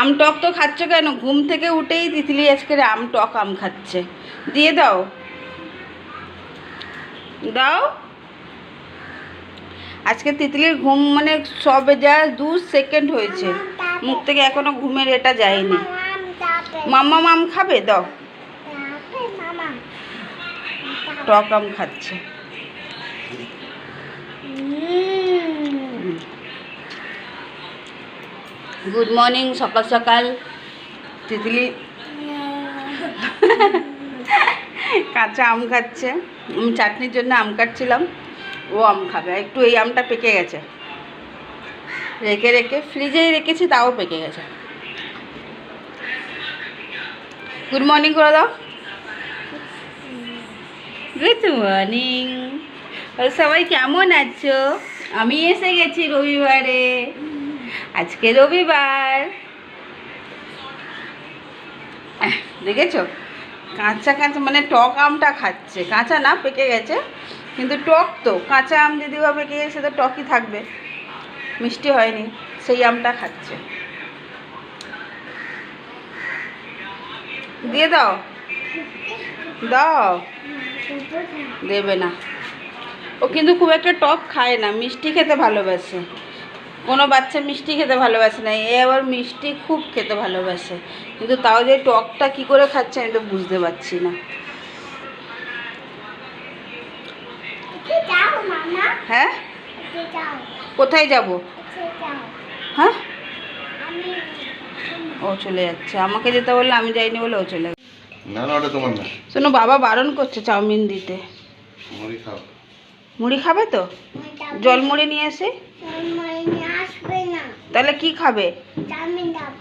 আম টক তো খাচ্ছ কেন? ঘুম থেকে উঠেই তিতলি আজকে আম টক আম খাচ্ছে। দিয়ে দাও। দাও। আজকে তিতলির ঘুম মানে সবে যা দু সেকেন্ড হয়েছে। মুখ থেকে এখনও ঘুমের এটা যায়নি। মাম্মা মাম খাবে? দাও। টক আম খাচ্ছে। গুড মর্নিং সকাল সকাল। তিতলি। কাঁচা আম খাচ্ছে। আমি চাটনির জন্য আম কাটছিলাম। ও আম খাবে। একটু এই আমটা পেকে গেছে। রেখে রেখে ফ্রিজেই রেখেছি, তাও পেকে গেছে। গুড মর্নিং করে দাও। গুড মর্নিং সবাই কেমন আছো? আমি এসে গেছি রবিবারে। আজকে রবিবার। দেখেছ? কাঁচা কাঁচা মানে টক আমটা খাচ্ছে। কাঁচা না, পেকে গেছে। কিন্তু টক তো, কাঁচা আম যদি বা পেকে গেছে, তো টকই থাকবে। মিষ্টি হয়নি, সেই আমটা খাচ্ছে। দিয়ে দাও। দাও। দেবে না। ও কিন্তু খুব একটা টক খায় না, মিষ্টি খেতে ভালোবাসে। কোনো বাচ্চা মিষ্টি খেতে ভালোবাসে না এ আবার মিষ্টি খুব খেতে ভালোবাসে। কিন্তু তাও যে টকটা কি করে খাচ্ছে আমি তো বুঝতে পারছি না। হ্যাঁ? কোথায় যাব? হ্যাঁ? ও চলে যাচ্ছে। আমাকে যেতে বললে আমি যাইনি বলে ও চলে গেছে না না ওটা তোমার না। শোনো বাবা বারণ করছে চাউমিন দিতে। মুড়ি খাও। মুড়ি খাবে তো? জল মুড়ি নিয়ে এসে? তাহলে কি খাবে? চাউমিন খাব।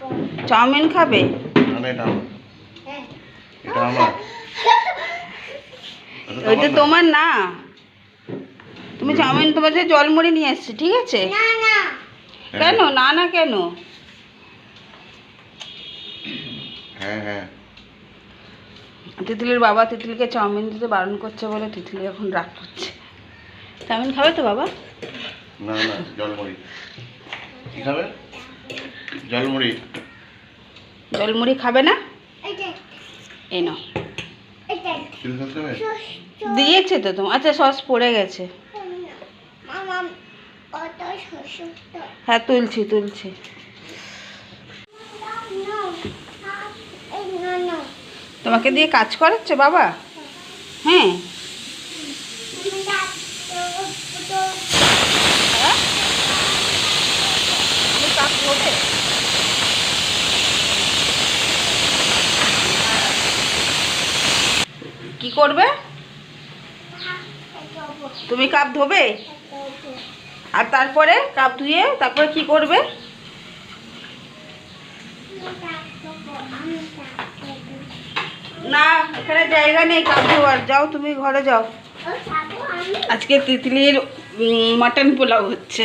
চাউমিন খাবে? না না এটা হ্যাঁ। এটা আমার। এটা ওইটা তোমার না। তুমি চাউমিন তোমার যে জল মুড়ি নিয়ে এসছি ঠিক আছে? না না। হ্যাঁ। কেন? না না কেন? হ্যাঁ হ্যাঁ। তিতলির বাবা তিতলিকে চাউমিন দিতে বারণ করছে বলে তিতলি এখন রাগ করছে। চাউমিন খাবে তো বাবা? না না জলমুড়ি। কি খাবে? জলমুড়ি জল মুড়ি খাবে না? এই নাও। দিয়েছে তো তোমার। আচ্ছা সস পড়ে গেছে। হ্যাঁ তুলছি তুলছি। তোমাকে দিয়ে কাজ করাচ্ছে বাবা? হ্যাঁ? তুমি কাজ করবে? কি করবে? তুমি কাপ ধোবে? আর তারপরে কাপ ধুয়ে তারপরে কি করবে? না, এখানে জায়গা নেই কাপ ধোয়ার। যাও তুমি ঘরে যাও। আজকে তিতলির মাটন পোলাও হচ্ছে।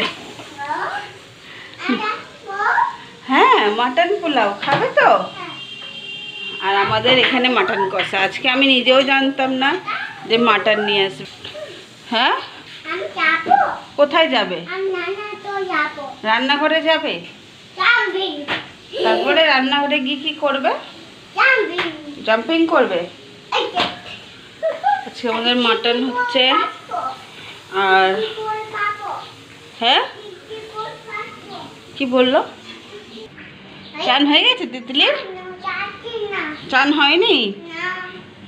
হ্যাঁ মাটন পোলাও। খাবে তো? আর আমাদের এখানে মাটন কষা। আজকে আমি নিজেও জানতাম না যে মাটন নিয়ে আসবে। হ্যাঁ? কোথায় যাবে? রান্নাঘরে যাবে? তারপরে রান্নাঘরে গিয়ে কি করবে? জাম্পিং করবে? আজকে আমাদের মাটন হচ্ছে। আর হ্যাঁ? কি বলল? চান হয়ে গেছে তিতলির? চান হয়নি?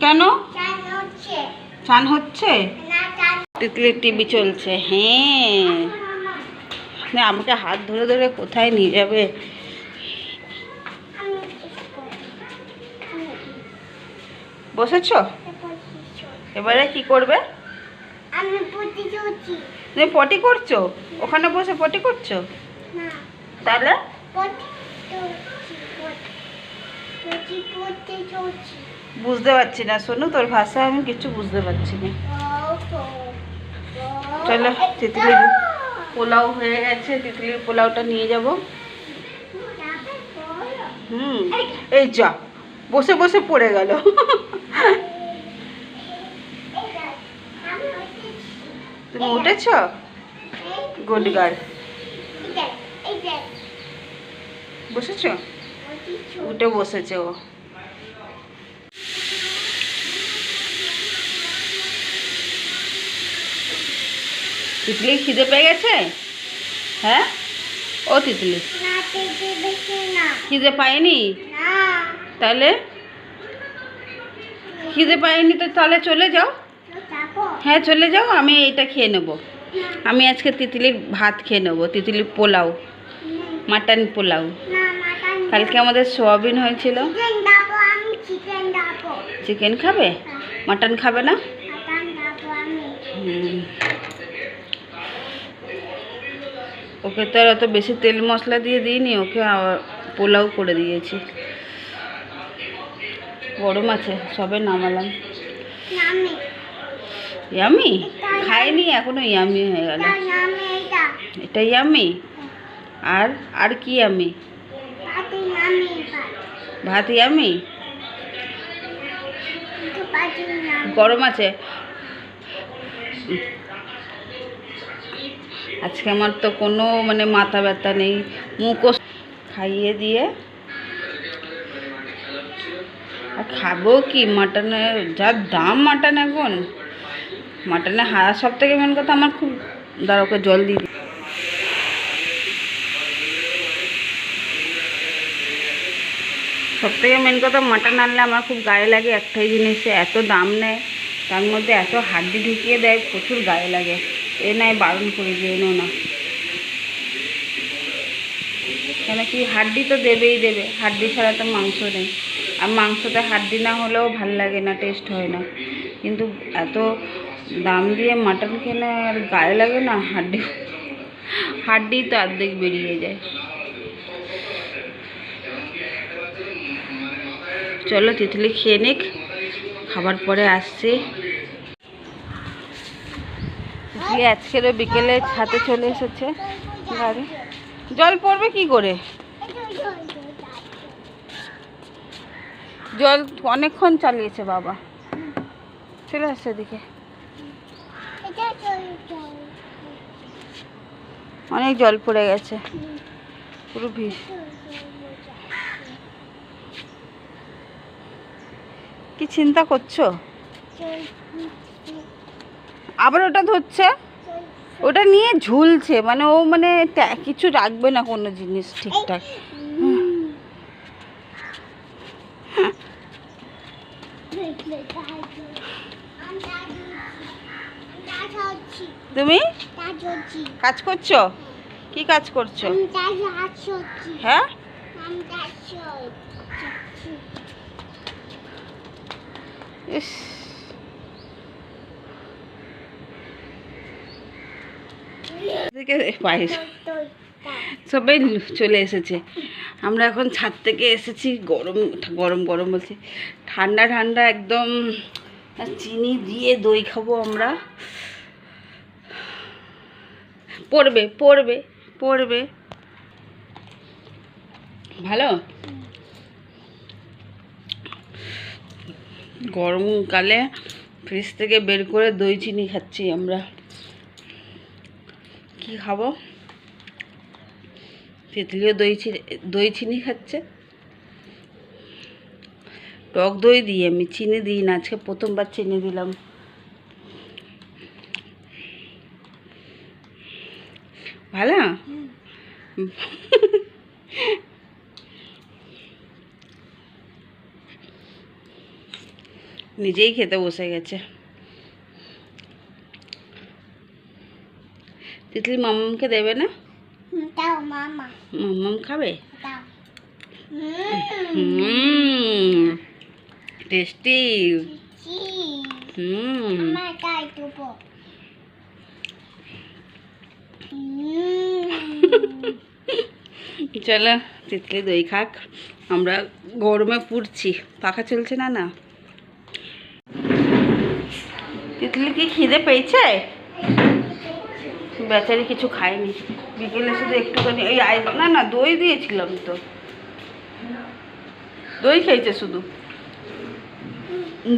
কেন? চান হচ্ছে? তিতলির টিভি চলছে হ্যাঁ। না আমাকে হাত ধরে ধরে কোথায় নিয়ে যাবে? বসেছ? এবারে কি করবে? তুমি পটি করছ? ওখানে বসে পটি করছ? তাহলে পড়তে চলছি পড়তে পড়তে চলছি বুঝতে পারছি না শোনো তোর ভাষা আমি কিছু বুঝতে পারছি না। চলো তিতলির পোলাও হয়ে গেছে তিতলির পোলাওটা নিয়ে যাব। হুম এই যা বসে বসে পড়ে গেল। তুমি উঠেছ? Good girl বসেছ? উঠে বসেছে ও। তিতলি খিদে পেয়ে গেছে? হ্যাঁ? ও তিতলি। খিদে পায়নি? তাহলে? খিদে পায়নি তো তাহলে চলে যাও। হ্যাঁ চলে যাও আমি এইটা খেয়ে নেব। আমি আজকে তিতলির ভাত খেয়ে নেব তিতলির পোলাও মাটন পোলাও। কালকে আমাদের সোয়াবিন হয়েছিল। চিকেন আমি খাবে? মাটন খাবে না? আমি। ওকে তো আর অত বেশি তেল মশলা দিয়ে দিইনি ওকে পোলাও করে দিয়েছি। গরম আছে সবে নামালাম। নামে ইয়ামি খাইনি এখনও ইয়ামি হয়ে গেল। এটা ইয়ামি আর আর কি এবার ভাত ইয়ামি গরম আছে। আজকে আমার তো কোনো মানে মাথা ব্যথা নেই, মুখও খাইয়ে দিয়ে। আর খাব কি? মাটনের যা দাম মাটন এখন। মাটনে হারা সব থেকে মেন কথা আমার খুব দাঁড়া, ওকে জল দিয়ে সব থেকে মেন কথা মাটন আনলে আমার খুব গায়ে লাগে একটাই জিনিসে এত দাম নেয়, তার মধ্যে এত হাড্ডি ঢুকিয়ে দেয়, প্রচুর গায়ে লাগে। এ নয় বারণ করে দিয়ে এনো না। কেন কি, হাড্ডি তো দেবেই দেবে, হাড্ডি ছাড়া তো মাংস নেই। আর মাংসতে হাড্ডি না হলেও ভালো লাগে না টেস্ট হয় না। কিন্তু এত দাম দিয়ে মাটন খেলে আর গায়ে লাগে না, হাড্ডি হাড্ডি তো অর্ধেক বেরিয়ে যায়। চলো তিতলি খেয়ে নিক, খাবার পরে আসছি। আজকেরও বিকেলে ছাতে চলে এসেছে। গাড়ি জল পড়বে কি করে? জল অনেকক্ষণ চালিয়েছে বাবা। চলে আসছে চল অনেক জল পড়ে গেছে। পুরো ভিড় কি চিন্তা করছ? আবার ওটা ধরছে? ওটা নিয়ে ঝুলছে মানে ও মানে কিছু রাখবে না কোনো জিনিস ঠিকঠাক। তুমি? কাজ করছ? কি কাজ করছ? হ্যাঁ? ইস। সবাই চলে এসেছে। আমরা এখন ছাদ থেকে এসেছি, গরম গরম গরম বলছি। ঠান্ডা ঠান্ডা একদম চিনি দিয়ে দই খাব আমরা। পড়বে পড়বে পড়বে। ভালো? গরমকালে ফ্রিজ থেকে বের করে দই চিনি খাচ্ছি আমরা। কি খাব? তেঁতুলিও দই চিনি দই চিনি খাচ্ছে। টক দই দিই আমি চিনি দিই না আজকে প্রথমবার চিনি দিলাম। ভালো? নিজেই খেতে বসে গেছে। তিতলি মামামকে দেবে না? মামাম খাবে? টেস্টি। হুম। চলো তিতলি দই খাক। আমরা গরমে পুড়ছি। পাখা চলছে না না? তিতলি কি খিদে পেয়েছে? বেচারি কিছু খায়নি। বিকেলে শুধু একটুখানি ওই আই না না, দই দিয়েছিলাম তো। দই খেয়েছে শুধু।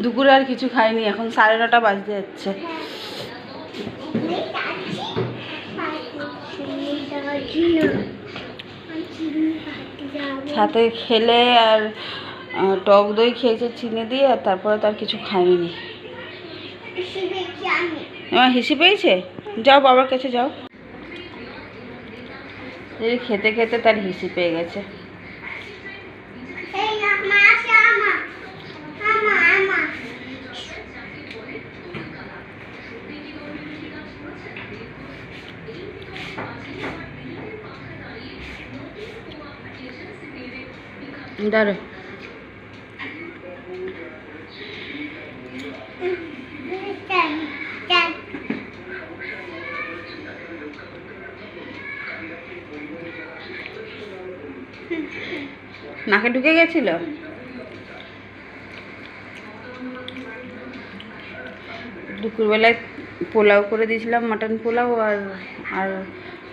দুপুরে আর কিছু খায়নি, এখন সাড়ে নটা বাজতে যাচ্ছে। সাথে খেলে আর টক দই খেয়েছে চিনি দিয়ে, আর তারপরে তার কিছু আমি আমার হিসি পেয়েছে? যাও বাবার কাছে যাও। খেতে খেতে তার হিসি পেয়ে গেছে। দাঁড়ো চাল চাল নাকে ঢুকে গেছিল? দুপুরবেলায় পোলাও করে দিয়েছিলাম, মাটন পোলাও আর আর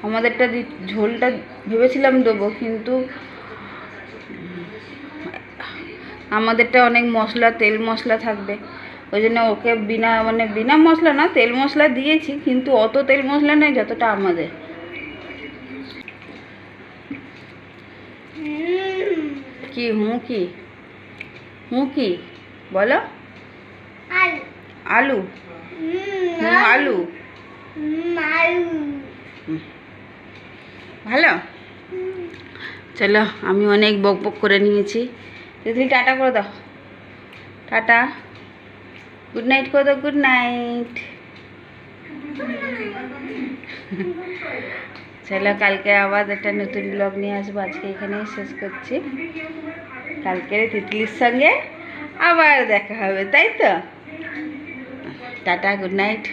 আমাদেরটা ঝোলটা ভেবেছিলাম দেবো, কিন্তু আমাদেরটা অনেক মশলা, তেল মশলা থাকবে। ওই জন্য ওকে বিনা মানে বিনা মশলা না, তেল মশলা দিয়েছি, কিন্তু অত তেল মশলা নেই যতটা আমাদের হুম কি? হুঁ কি? হুঁ কি? বলো। আলু। আলু? আলু? হুম আলু। ভালো? চলো আমি অনেক বক বক করে নিয়েছি। দিদি টাটা করে দাও। টাটা। গুড নাইট করে দাও গুড নাইট চলো কালকে আবার একটা নতুন ব্লগ নিয়ে আসব। আজকে এখানেই শেষ করছি। কালকের তিতলির সঙ্গে আবার দেখা হবে, তাই তো? Tata good night